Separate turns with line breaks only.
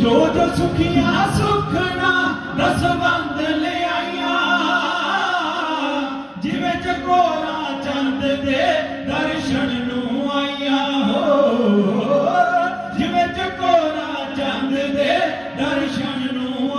ਜੋ ਜੋ ਸੁਖੀਆਂ ਸੁਖਣਾ ਦਸ ਬੰਦ ਲਿਆਈਆਂ। ਜਿਵੇਂ ਚਕੋਰਾ ਚੰਦ ਦੇ ਦਰਸ਼ਨ ਨੂੰ ਆਈਆਂ। ਹੋ ਜਿਵੇਂ ਚਕੋਰਾ ਚੰਦ ਦੇ ਦਰਸ਼ਨ ਨੂੰ